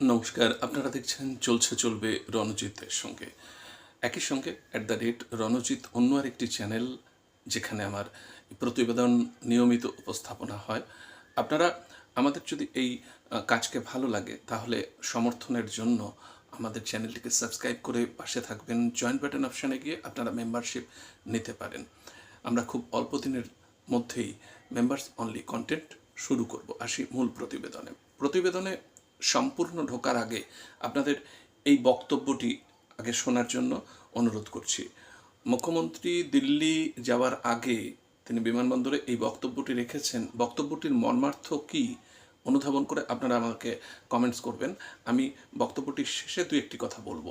নমস্কার, আপনারা দেখছেন চলছে চলবে রণজিতের সঙ্গে। একই সঙ্গে অ্যাট দ্য রেট রণজিৎ অন্য আরেকটি চ্যানেল যেখানে আমার প্রতিবেদন নিয়মিত উপস্থাপনা হয়। আপনারা আমাদের যদি এই কাজকে ভালো লাগে, তাহলে সমর্থনের জন্য আমাদের চ্যানেলটিকে সাবস্ক্রাইব করে পাশে থাকবেন। জয়েন্ট বাটন অপশানে গিয়ে আপনারা মেম্বারশিপ নিতে পারেন। আমরা খুব অল্প দিনের মধ্যেই মেম্বার্স অনলি কন্টেন্ট শুরু করব। আসি মূল প্রতিবেদনে। প্রতিবেদনে সম্পূর্ণ ঢোকার আগে আপনাদের এই বক্তব্যটি আগে শোনার জন্য অনুরোধ করছি। মুখ্যমন্ত্রী দিল্লি যাওয়ার আগে তিনি বিমানবন্দরে এই বক্তব্যটি রেখেছেন। বক্তব্যটির মর্মার্থ কী অনুধাবন করে আপনারা আমাকে কমেন্টস করবেন। আমি বক্তব্যটির শেষে দু একটি কথা বলব।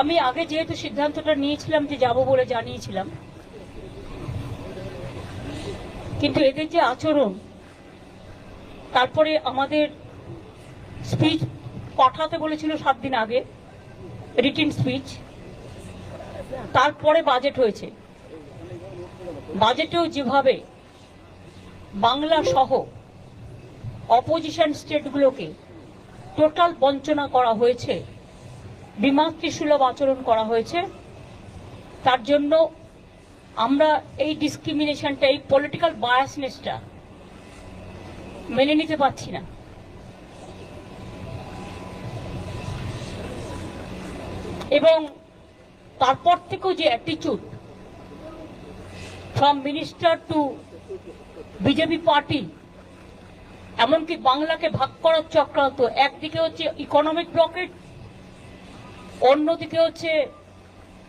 আমি আগে যেহেতু সিদ্ধান্তটা নিয়েছিলাম যে যাব বলে জানিয়েছিলাম, কিন্তু এদের যে আচরণ, তারপরে আমাদের স্পিচ পাঠাতে বলেছিল সাত দিন আগে রিটিন স্পিচ তারপরে বাজেট হয়েছে। বাজেটেও যেভাবে বাংলা সহ অপোজিশন স্টেটগুলোকে টোটাল বঞ্চনা করা হয়েছে বিমাতৃসুলভ আচরণ করা হয়েছে। তার জন্য আমরা এই ডিসক্রিমিনেশনটা এই পলিটিক্যাল বায়াসনেসটা মেনে নিতে পারছি না। এবং তারপর থেকেও যে অ্যাটিচিউড from minister to BJP party এমনকি বাংলাকে ভাগ করার চক্রান্ত, একদিকে হচ্ছে ইকোনমিক ব্লকেট অন্যদিকে হচ্ছে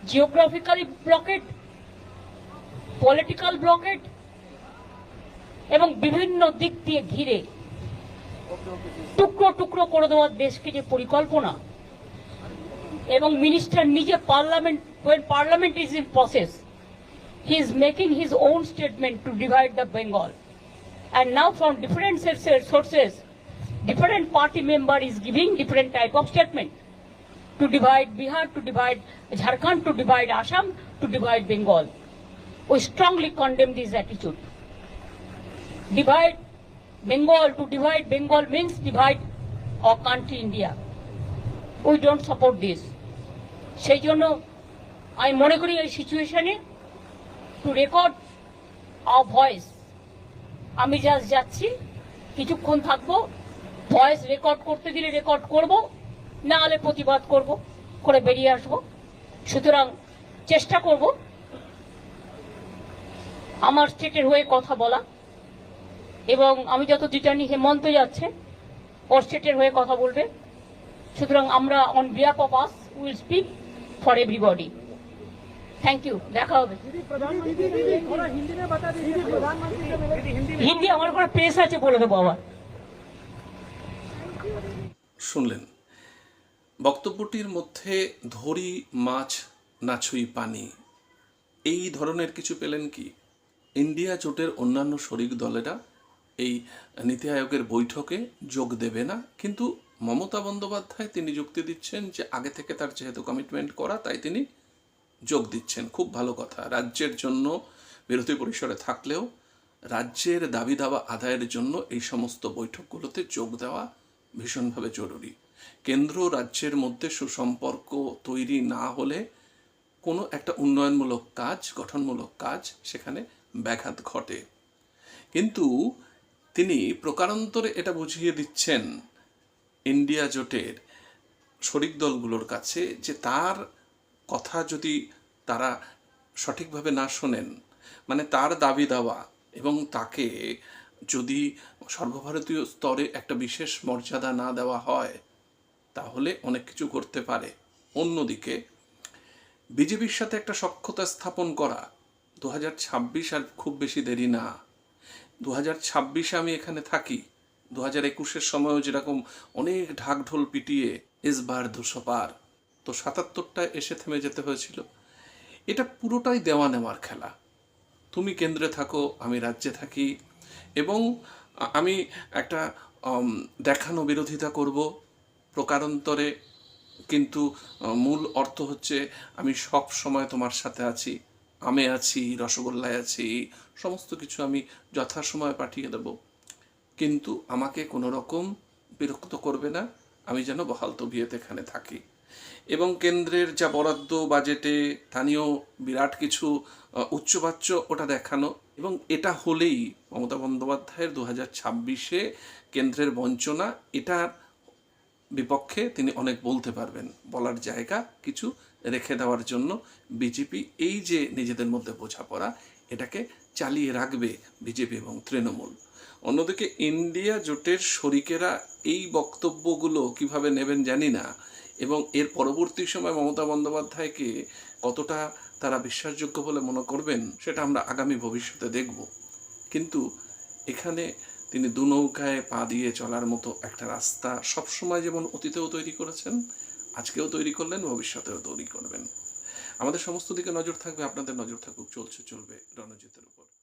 জিওগ্রাফিক্যালি ব্লকেট পলিটিক্যাল ব্লকেট এবং বিভিন্ন দিক দিয়ে ঘিরে টুকরো টুকরো করে দেওয়ার দেশকে যে পরিকল্পনা এবং মিনিস্টার নিজে parliament parliament is in process he is making his own statement to divide the Bengal and now from different sources different party member is giving different type of statement to divide Bihar, to divide Jharkhand, to divide Assam, to divide Bengal. We strongly condemn this attitude. Divide Bengal, to divide Bengal means divide our country India. We don't support this. সেই জন্য আমি মনে করি এই সিচুয়েশনে to record our voice আমি just যাচ্ছি কিছুক্ষণ থাকব ভয়েস রেকর্ড করতে দিলে রেকর্ড করব না হলে প্রতিবাদ করব, করে বেরিয়ে আসব। সুতরাং চেষ্টা করব আমার স্টেটের হয়ে কথা বলা। এবং আমি যত রিটার্নি হেমন্ত যাচ্ছে, ওর স্টেটের হয়ে কথা বলবে। সুতরাং আমরা on behalf of us will speak for everybody thank you দেখা হবে। হিন্দি, আমার কোনো প্রেস আছে বলে দেবো আবার। শুনলেন। বক্তব্যটির মধ্যে ধরি, মাছ, না নাছুই পানি। এই ধরনের কিছু পেলেন কি? ইন্ডিয়া জোটের অন্যান্য শরিক দলেরা এই নীতি আয়োগের বৈঠকে যোগ দেবে না, কিন্তু মমতা বন্দ্যোপাধ্যায় তিনি যুক্তি দিচ্ছেন যে আগে থেকে তার যেহেতু কমিটমেন্ট করা, তাই তিনি যোগ দিচ্ছেন। খুব ভালো কথা। রাজ্যের জন্য বিরোধী পরিসরে থাকলেও রাজ্যের দাবি দাবা আদায়ের জন্য এই সমস্ত বৈঠকগুলোতে যোগ দেওয়া ভীষণভাবে জরুরি। কেন্দ্র রাজ্যের মধ্যে সুসম্পর্ক তৈরি না হলে কোনো একটা উন্নয়নমূলক কাজ, গঠনমূলক কাজ সেখানে ব্যাঘাত ঘটে। কিন্তু তিনি প্রকারান্তরে এটা বুঝিয়ে দিচ্ছেন ইন্ডিয়া জোটের শরিক দলগুলোর কাছে যে তার কথা যদি তারা সঠিকভাবে না শোনেন মানে তার দাবি দাওয়া এবং তাকে যদি সর্বভারতীয় স্তরে একটা বিশেষ মর্যাদা না দেওয়া হয় তাহলে অনেক কিছু করতে পারে। অন্যদিকে বিজেপির সাথে একটা সক্ষতা স্থাপন করা দু হাজার ছাব্বিশ আর খুব বেশি দেরি না। দু হাজার ছাব্বিশে আমি এখানে থাকি। দু হাজার একুশের সময়ও যেরকম অনেক ঢাকঢোল পিটিয়ে এসবার দুশো পার তো সাতাত্তরটায় এসে থেমে যেতে হয়েছিল। এটা পুরোটাই দেওয়া নেওয়ার খেলা। তুমি কেন্দ্রে থাকো, আমি রাজ্যে থাকি এবং আমি একটা দেখানো বিরোধিতা করব। প্রকারান্তরে, কিন্তু মূল অর্থ হচ্ছে আমি সব সময় তোমার সাথে আছি, আমে আছি, রসগোল্লায় আছি, সমস্ত কিছু আমি যথাসময়ে পাঠিয়ে দেব। কিন্তু আমাকে কোনো রকম বিরক্ত করবে না, আমি যেন বহাল তবিয়ত এখানে থাকি। এবং কেন্দ্রের যা বরাদ্দ, বাজেটে, স্থানীয় বিরাট কিছু উচ্চবাচ্য ওটা দেখানো। এবং এটা হলেই মমতা বন্দ্যোপাধ্যায়ের দু হাজার ছাব্বিশে কেন্দ্রের বঞ্চনা, এটার বিপক্ষে তিনি অনেক বলতে পারবেন। বলার জায়গা কিছু রেখে দেওয়ার জন্য বিজেপি এই যে নিজেদের মধ্যে বোঝাপড়া, এটাকে চালিয়ে রাখবে বিজেপি এবং তৃণমূল। অন্যদিকে ইন্ডিয়া জোটের শরিকেরা এই বক্তব্যগুলো কীভাবে নেবেন জানি না এবং এর পরবর্তী সময় মমতা বন্দ্যোপাধ্যায়কে কতটা তারা বিশ্বাসযোগ্য বলে মনে করবেন, সেটা আমরা আগামী ভবিষ্যতে দেখব। কিন্তু এখানে তিনি দু নৌকায় পা দিয়ে চলার মতো একটা রাস্তা সবসময় যেমন অতীতেও তৈরি করেছেন, আজকেও তৈরি করলেন, ভবিষ্যতেও তৈরি করবেন। আমাদের সমস্ত দিকে নজর থাকবে, আপনাদের নজর থাকুক, চলছে, চলবে রণজিতের উপর।